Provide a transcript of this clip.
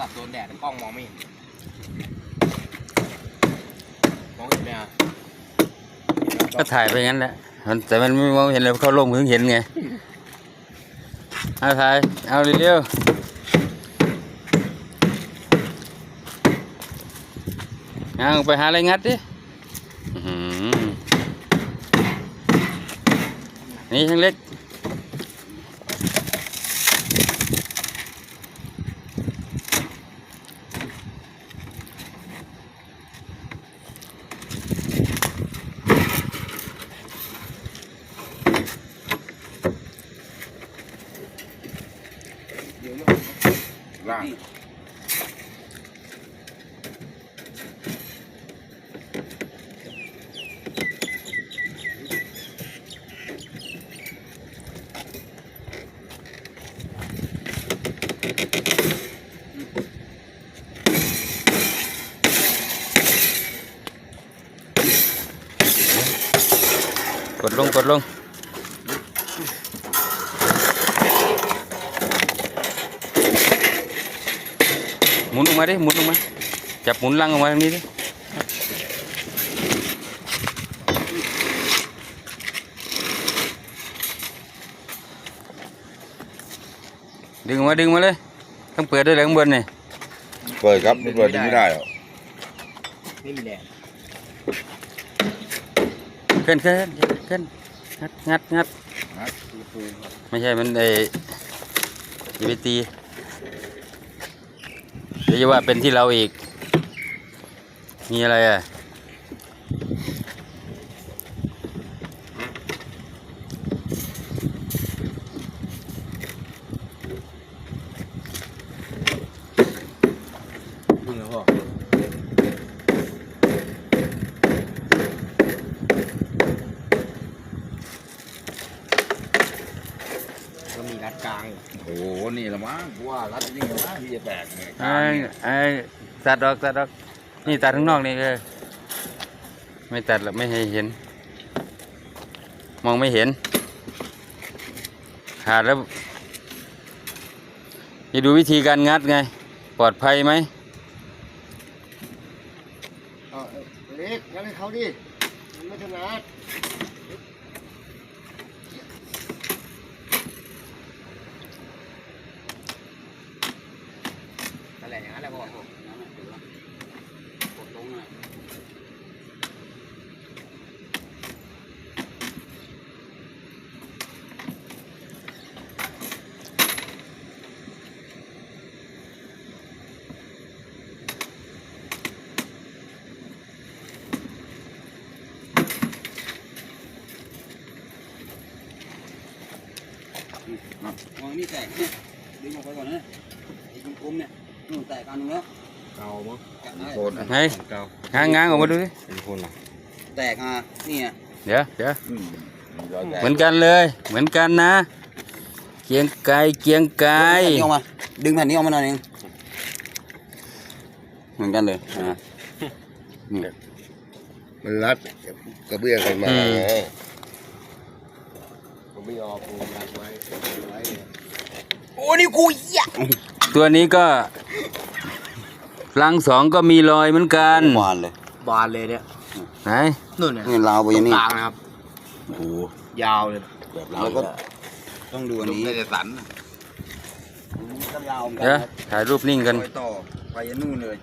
ศัพท์โดนแดดกล้องมองไม่เห็นมองเห็นไหมอะก็ถ่ายไปงั้นแหละมันแต่มันไม่มองเห็นเลยเขาลงถึงเห็นไงเอาถ่ายเอาเร็วๆเอาไปหาอะไรงัดดินี่ช่างเล็ก ล่างกดลงกดลง หมุนออกมาดิหมุนออกมา จับหมุนลังออกมาทางนี้ดิดึงออกมาดึงมาเลย ต้องเปิดด้วยเลยข้างบนนี่เปิดครับไม่เปิดดึงไม่ได้หรอกไม่มีแดดขึ้นขึ้นขึ้นงัดงัดงัดนะคือคือไม่ใช่มันไอ้อย่าไปตีเดี๋ยวจะว่าเป็นที่เราอีก มีอะไรอะ พึ่งแล้วพ่อก็มีรัดกลางอยู่โอ้โหนี่ละมั้งกูว่ารัดนี่ละมั้งที่จะแตกเนี่ยไอ้ไอ้ตัดออกตัดออกนี่ตัดข้างนอกนี่เออไม่ตัดหรอกไม่ให้เห็น มองไม่เห็นขาดแล้วจะดูวิธีการงัดไง ปลอดภัยไหมเล็กงั้นให้เขาดิมันไม่ถนัด นั่นแหละอย่างนั้นแหละพ่อมองนี่แตกเนี่ยดึงออกไปก่อนนะไอ้กลมๆเนี่ย นู่นแตกอันนึงแล้วเก่ามั้งจับได้โคนไหนง้างง้างออกมาดูดิเป็นคนเหรอแตกอะนี่ไงเดี๋ยวเดี๋ยวอืมมีรอยแตกเหมือนกันเลย เหมือนกันนะ เกียงไกรเกียงไกรแผ่นนี้ออกมา ดึงแผ่นนี้ออกมาหน่อยหนึงเหมือนกันเลยอะนี่มันรัดกระเบื้องกันมาไงผมไม่ยอมกูรัดไว้ไว้โอ้นี่กูเหี้ยตัวนี้ก็ ลังสองก็มีรอยเหมือนกันหวานเลยบานเลยเนี่ยไหนนู่นเนี่ยนี่ลาวไปตรยังงนี่กลางนะครับ โอ้โหยาวเลยแบบเราก็ต้องดูอันนี้ได้แต่สันอันนี้ก็ยาวเหมือนกัเดี๋ยวนนะถ่ายรูปนิ่งกันรอยต่อไปยันนู่นเลย